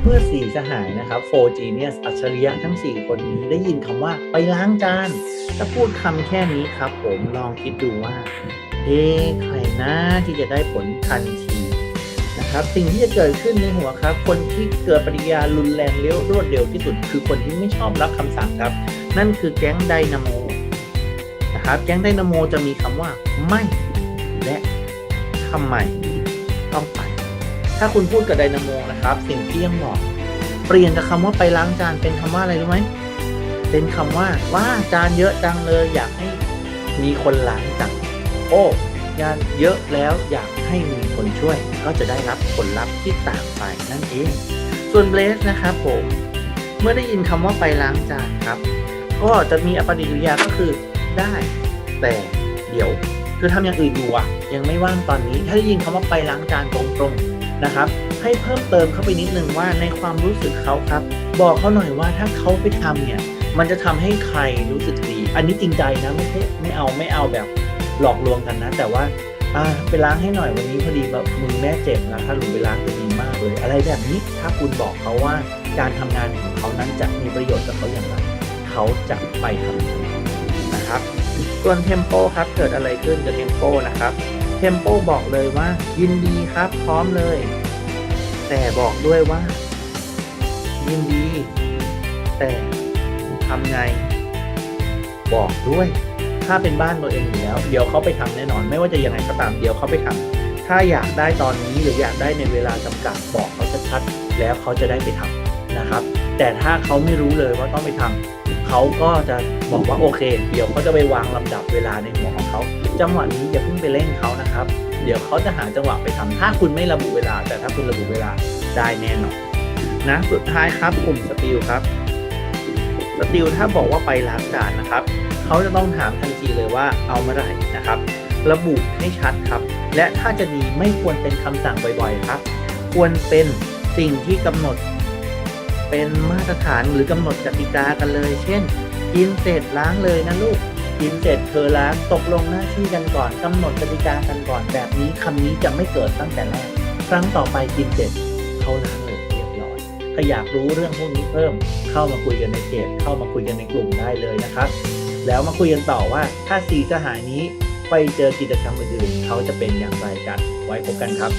เมื่อสี่สหายนะครับโฟจีเนียสอัจฉริยะทั้ง 4 คนนี้ได้ยินคำว่าไปล้างจาน ถ้าพูดคำแค่นี้ครับ ผมลองคิดดูว่า เอ๊ใครนะที่จะได้ผลทันทีนะครับสิ่งที่จะเกิดขึ้นในหัวครับ คนที่เกิดปฏิกิริยารุนแรงเร็วรวดเร็วที่สุด คือคนที่ไม่ชอบรับคำสั่งครับ นั่นคือแก๊งไดนาโมนะครับแก๊งไดนาโมจะมีคำว่าไม่และทำไมต้องไป ถ้าคุณพูดกับไดนาโมนะครับ สิ่งที่ยังบอก เปลี่ยนจากคำว่าไปล้างจานเป็นคำว่าอะไรรู้ไหม เป็นคำว่าว่าจานเยอะจังเลยอยากให้มีคนล้างจังโอ้จานเยอะแล้วอยากให้มีคนช่วย ก็จะได้รับผลลัพธ์ที่ต่างไปนั่นเอง ส่วนเบสนะครับผมเมื่อได้ยินคำว่าไปล้างจานครับ ก็จะมีอปฏิกิริยาก็คือได้ แต่เดี๋ยวคือทำอย่างอื่นอยู่อะยังไม่ว่างตอนนี้ ถ้าได้ยินคำว่าไปล้างจานตรงๆ นะครับ ให้เพิ่มเติมเข้าไปนิดนึงว่าในความรู้สึกเขาครับ บอกเขาหน่อยว่าถ้าเขาไปทำเนี่ย มันจะทำให้ใครรู้สึกดี อันนี้จริงใจนะไม่ใช่ไม่เอาไม่เอาแบบหลอกลวงกันนะ แต่ว่าอ่าไปล้างให้หน่อยวันนี้พอดีแบบมือแม่เจ็บนะถ้าหนูไปล้างจะดีมากเลย อะไรแบบนี้ถ้าคุณบอกเขาว่าการทำงานของเขานั้นจะมีประโยชน์กับเขาอย่างไรเขาจะไปทำนะครับ ส่วนเทมโปครับเกิดอะไรขึ้นกับเทมโปนะครับเทมโปบอกเลยว่ายินดีครับพร้อมเลย แต่บอกด้วยว่า ยินดี แต่ทำไง บอกด้วย ถ้าเป็นบ้านตัวเองอยู่แล้ว เดี๋ยวเขาไปทำแน่นอน ไม่ว่าจะยังไงก็ตามเดี๋ยวเขาไปทำถ้าอยากได้ตอนนี้หรืออยากได้ในเวลาจำกัดบอกเขาชัดๆแล้วเขาจะได้ไปทำนะครับ แต่ถ้าเขาไม่รู้เลยว่าต้องไปทำเขาก็จะบอกว่าโอเค เดี๋ยวเขาจะไปวางลำดับเวลาในหัวของเขา จังหวะนี้อย่าเพิ่งไปเร่งเขานะครับ เดี๋ยวเขาจะหาจังหวะไปทำถ้าคุณไม่ระบุเวลา แต่ถ้าคุณระบุเวลาได้แน่นอนนะสุดท้ายครับกลุ่มสติลครับสติลถ้าบอกว่าไปล้างจานนะครับเขาจะต้องถามทันทีเลยว่าเอาเมื่อไหร่นะครับ ระบุให้ชัดครับ และถ้าจะดีไม่ควรเป็นคำสั่งบ่อยๆครับ ควรเป็นสิ่งที่กำหนด เป็นมาตรฐานหรือกำหนดกติกากันเลย เช่นกินเสร็จล้างเลยนะลูก กินเสร็จเธอล้างตกลงหน้าที่กันก่อนกำหนดกติกากันก่อนแบบนี้คำนี้จะไม่เกิดตั้งแต่แรก ครั้งต่อไปกินเสร็จเขาล้างเลยเรียบร้อยถ้าอยากรู้เรื่องพวกนี้เพิ่มเข้ามาคุยกันในเพจเข้ามาคุยกันในกลุ่มได้เลยนะครับ แล้วมาคุยกันต่อว่าถ้าสีสหายนี้ไปเจอกิจกรรมอื่นๆเขาจะเป็นอย่างไรกันไว้พบกันครับ